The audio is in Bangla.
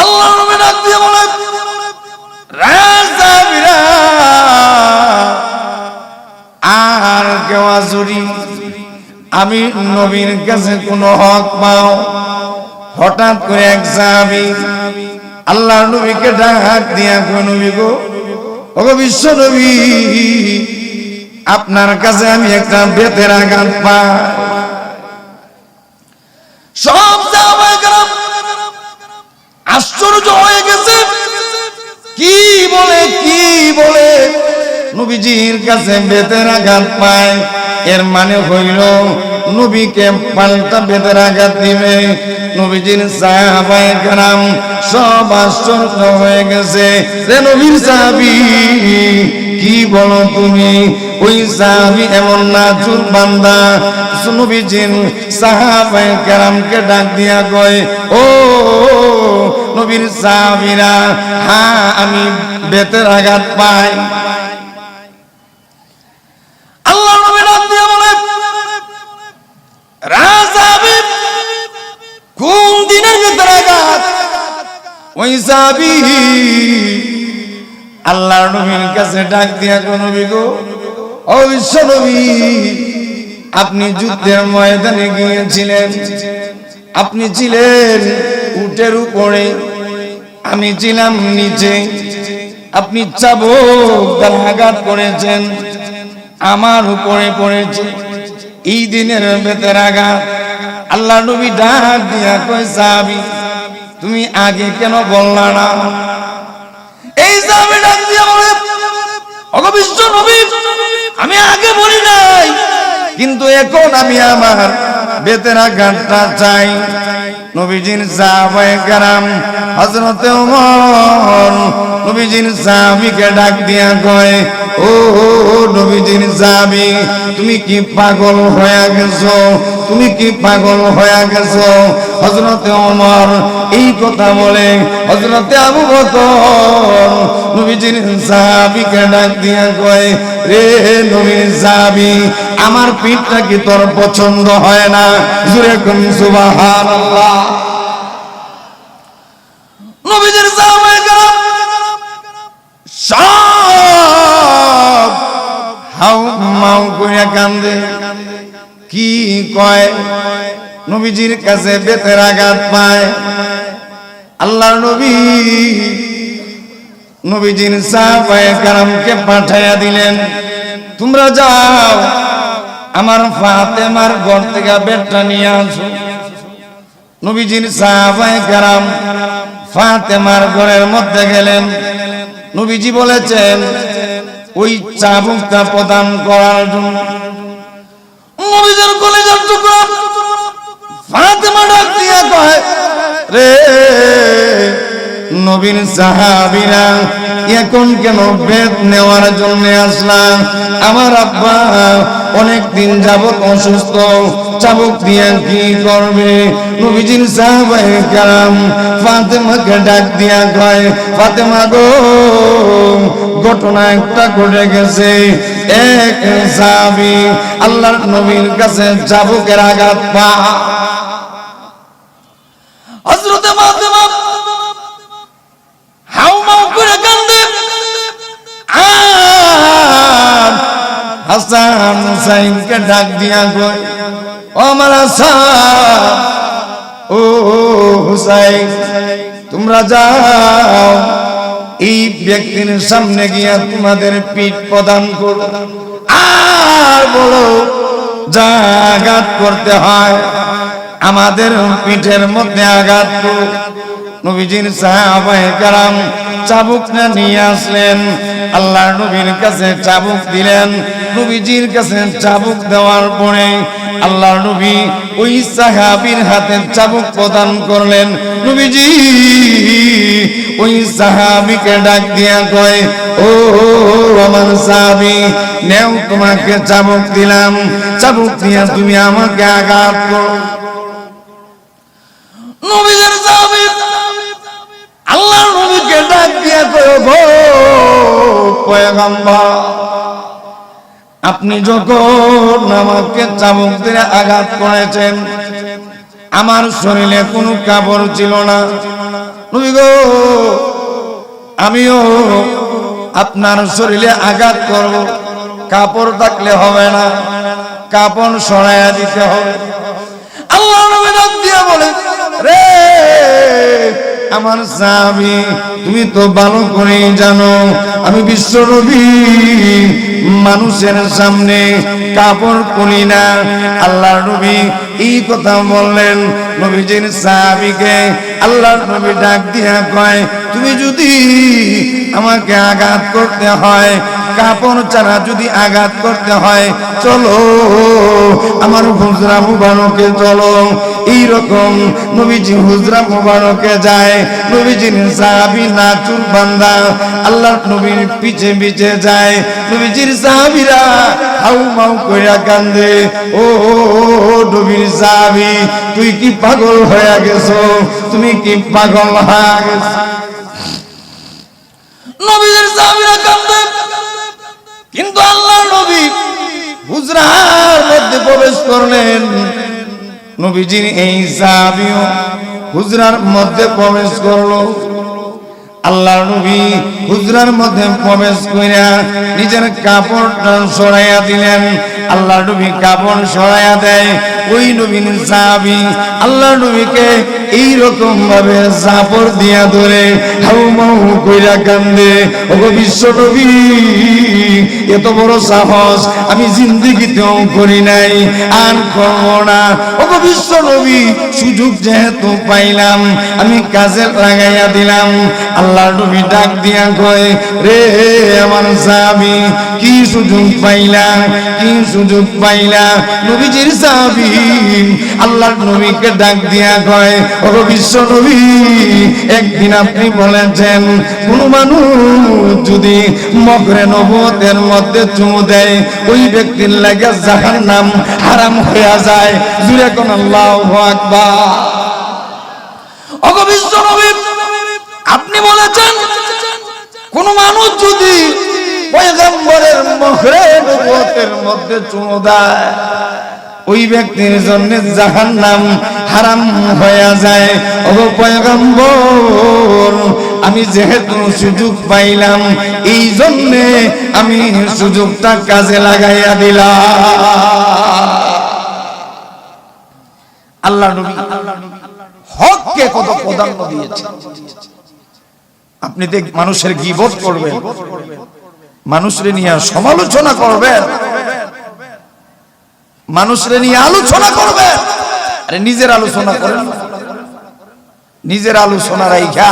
আল্লাহ নবী ডাক দিয়ে বলে রাজাবিরা আর কেউ আসুরি আমি নবীর কাছে কোনো হক পাও? হঠাৎ করে এক সাহাবি আল্লাহ নবীকে ডাক দিয়া কই নবী গো, ওগো বিশ্ব নবী, আপনার কাছে আমি একটা বেতের আঘাত পাই। সব নবীজির কাছে বেতের আঘাত পায়। এর মানে হইল, নবীকে পাল্টা বেতের আঘাত দিবে। নবীজির সাহাবায়ে সব আশ্চর্য হয়ে গেছে রে নবীর সাহাবি, কি বলো তুমি? ওই সাহাবি এমন না চুর বান্দা। নবীজির সাহাবায়ে ডাক দিয়া কয়, ও নবীর সাহাবিরা হ্যাঁ আমি বেতের আঘাত পাই। ওই সাহাবি, আল্লাহর নবীর কাছে ডাক দিয়া কোন গো, ও বিশ্ব আপনি যুদ্ধের ময়দানে গিয়েছিলেন। আপনি ছিলেন উটের উপরে, আমি ছিলাম নিচে। আপনি চাবুক দ্বারা করেছেন, আমার উপরে পড়েছে। এই দিনের বেতের আঘাত আল্লাহ নবী ডাক দিয়া কই সাহাবি তুমি আগে কেন বললা না? এই সাহাবি ডাক আমি আগে বলি নাই, কিন্তু এখন আমি আমার বেতেরা আঘাতটা চাই। নবীজির সাহাবায়ে কারাম হযরতে ওমর, নবীজির সাহাবীকে ডাক দিয়া কয় ও নবীজির সাহাবী তুমি কি পাগল হয়ে গেছো? তুমি কি পাগল হয়ে গেছো? হযরতে ওমর এই কথা বলে, হযরতে আবু বকর নবীজির ডাক কয়, রে নবীর আমার পিঠটা কি তোর পছন্দ হয় না? জুরে নবীজির সাহাবায়ে নবীজির কাছে বেতের আঘাত পায়। আল্লাহ নবী নবীজির সাহাবায়ে কারামকে পাঠাইয়া দিলেন, তোমরা যাও, আমার ফাতেমার ঘর থেকে বেডটা নিয়ে আসো। নবীজির সাহাবায়ে কারাম ফাতেমার ঘরের মধ্যে গেলেন। নবীজি বলেছেন, ওই চাবুকটা প্রদান করার জন্য। নবীজির কলেজের টুকরা ফাতেমা ডাক রে নবীন সাহাবীরা, এখন কেন বেদ নেওয়ার জন্য আসলাম আমার আব্বা অনেক দিন যাবত অসুস্থ, চাবুক দিয়ে কি করবে? নবীজির সাহাবায়ে কারাম ফাতেমাকে ডাক দিয়া কয়, ফাতেমা গো, ঘটনা একটা ঘটে গেছে। এক সাহাবী আল্লাহর নবীর কাছে চাবুকের আঘাত পা হযরতে ফাতেমা হাউমাউ করে কান্দে। হাসান ডাক দিয়া কয়, ও আমার হাসান, ও হুসাইন, তোমরা যাও, এই ব্যক্তির সামনে গিয়া তোমাদের পিঠ প্রদান করো। আর বলো আঘাত করতে হয় আমাদের পিঠের মধ্যে আঘাত নবীজির সাহাবায়ে কারাম চাবুকটা নিয়ে আসলেন। আল্লাহ নবীর কাছে চাবুক দিলেন। নবীজির কাছে চাবুক দেওয়ার পরে আল্লাহ নবী ওই সাহাবীর হাতে চাবুক প্রদান করলেন। নবীজি, ওই সাহাবীকে ডাক দিয়া কয়, ও আমার সাহাবী, নেও তোমাকে চাবুক দিলাম। চাবুক দিয়া তুমি আমাকে আঘাত করো। নবীদের সাহাবী আল্লাহ নবীকে ডাক দিয়া কয়, গো পয়গম্বর, আপনি যখন আমাকে চাবুক দিয়ে আঘাত করেছেন, আমার শরীরে কোনো কাপড় ছিল না। আমিও আপনার শরীরে আঘাত করব। কাপড় থাকলে হবে না, কাপড় সরাইয়া দিতে হবে। আল্লাহ নবী দিয়া বলে রে, আমার সাহাবী তুমি তো ভালো করেই জানো, আমি বিশ্ব নবী, মানুষের সামনে কাপড় খুলি না। আল্লাহ নবী এই কথা বললেন, নবীজির সাহাবীকে আল্লাহ নবী ডাক দিয়া কয়, তুমি যদি আমাকে আঘাত করতে হয় কাপড় ছাড়া যদি আঘাত করতে হয়, চলো। আমার হুজরা মুবারকে চলো। এইরকম নবীজি হুজরা মুবারকে যায়। নবীজির সাহাবি নাচুর বান্দা আল্লাহ নবীর পিছে পিছে যায়। নবীজির সাহাবিরা হাউ মাউ কইরা কান্দে, ও, নবীর সাহাবি, তুই কি পাগল হয়ে গেছো? তুমি কি পাগল হয়ে গেছো? নবীদের সাহাবীরা কান্দে। কিন্তু আল্লাহ নবী হুজরার মধ্যে প্রবেশ করলেন। নবীজির এই সাহাবিও হুজরার মধ্যে প্রবেশ করল। আল্লাহ নবী হুজরার মধ্যে প্রবেশ করিয়া নিজের কাপড় সরাইয়া দিলেন। আল্লাহ নবী কাপড় সরাইয়া দেয়। ওই নবীন সাহাবী আল্লাহ নবীকে এই রকম ভাবে জাপড় দিয়া ধরে হাউ মাউ কইরা কান্দে, ওগো বিশ্ব নবী, এত বড় সাহস আমি জিন্দিগিতেও করি নাই, আর করব না। ওগো বিশ্ব নবী, সুযোগ যেহেতু পাইলাম, আমি কাজে লাগাইয়া দিলাম। আল্লাহ নবী ডাক দিয়া কয়, রে আমার সাহাবী, কি সুযোগ পাইলা, কি সুযোগ পাইলা? নবীজির সাহাবী আল্লাহর নবীকে ডাক দিয়া কয়, ওগো বিশ্ব নবী, একদিন আপনি বলেছেন, কোন মানুষ যদি মকরে নবতের মধ্যে চুমু দেয়, ওই ব্যক্তির লাগে জাহান্নাম হারাম হয়ে যায়। জুড়ে কোন আল্লাহু আকবার। ওগো বিশ্ব নবী, আপনি বলেছেন, কোন মানুষ যদি পয়গম্বরের মুখরে নবুয়তের মধ্যে চুমু দেয় ওই ব্যক্তির জন্য জাহান্নাম হারাম হয়ে যায়। ও আমি যেহেতু সুযোগ পাইলাম, এই জন্যে আমি সুযোগটা কাজে লাগাইয়া দিলাম। আল্লাহ হককে কত দিয়েছে আপনি দেখ, মানুষের গিবত করবেন, মানুষের নিয়ে সমালোচনা করবেন। মানুষের নিয়ে আলোচনা করবে আরে নিজের আলোচনা করেন। নিজের আলোচনা রাইখা